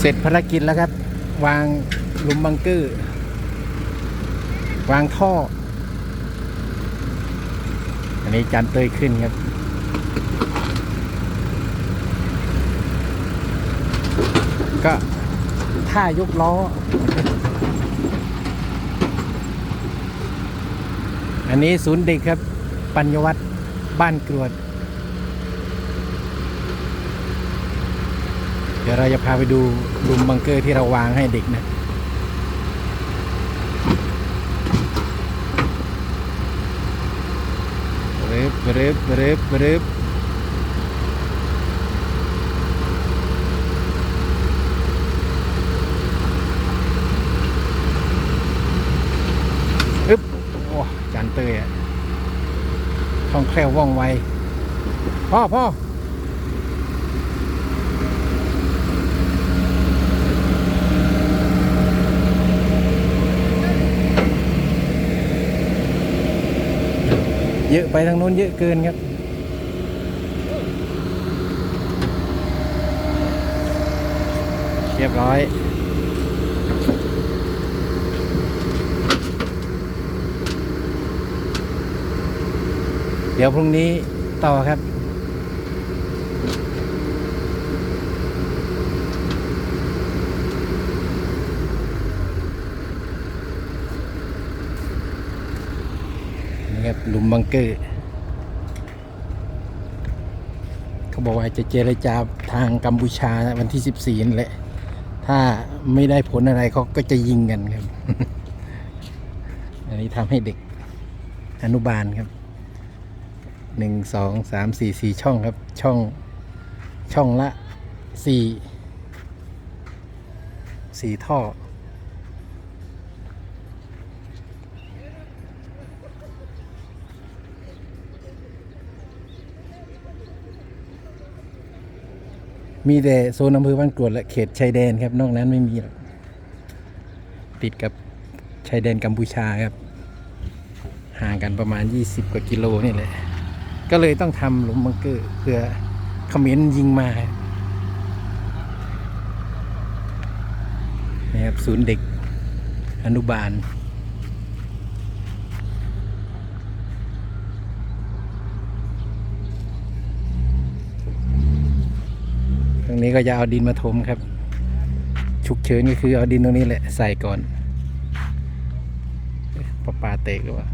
เสร็จภารกิจแล้วครับ วางหลุมบังเกอร์วางท่อ อันนี้จานเตยขึ้นครับ ก็ท่ายกล้อ อันนี้ศูนย์เด็กครับ ปัญญวัฒน์บ้านกรวด ดี๋ยวเราจะพาไปดูลุมบังเกอร์ที่เราวางให้เด็กนะรึบรึบรึบรึบอึ๊บโอ้จานเตยอะคล่องแคล่วว่องไวพ่อพ่อ เยอะไปทางนู้นเยอะเกินครับเรียบร้อย เดี๋ยวพรุ่งนี้ต่อครับ ครับหลุมบังเกอร์เขาบอกว่าจะเจรจาทางกัมพูชาวันที่14นั่นแหละถ้าไม่ได้ผลอะไรเขาก็จะยิงกันครับ อันนี้ทำให้เด็กอนุบาลครับหนึ่งสองสามสี่สี่ช่องครับ ช่องช่องละสี่สี่ท่อ มีแต่โซนอำเภอบ้านกรวดและเขตชายแดนครับ นอกนั้นไม่มีหรอกติดกับชายแดนกัมพูชาครับ ห่างกันประมาณ 20 กว่ากิโลนี่แหละ ก็เลยต้องทำหลุมบังเกอร์เพื่อเขมรยิงมานะครับศูนย์เด็กอนุบาล รงนี้ก็จะเอาดินมาถมครับ ฉุกเฉินก็คือเอาดินตรงนี้แหละใส่ก่อนปลาปลาเตกหรือเปล่า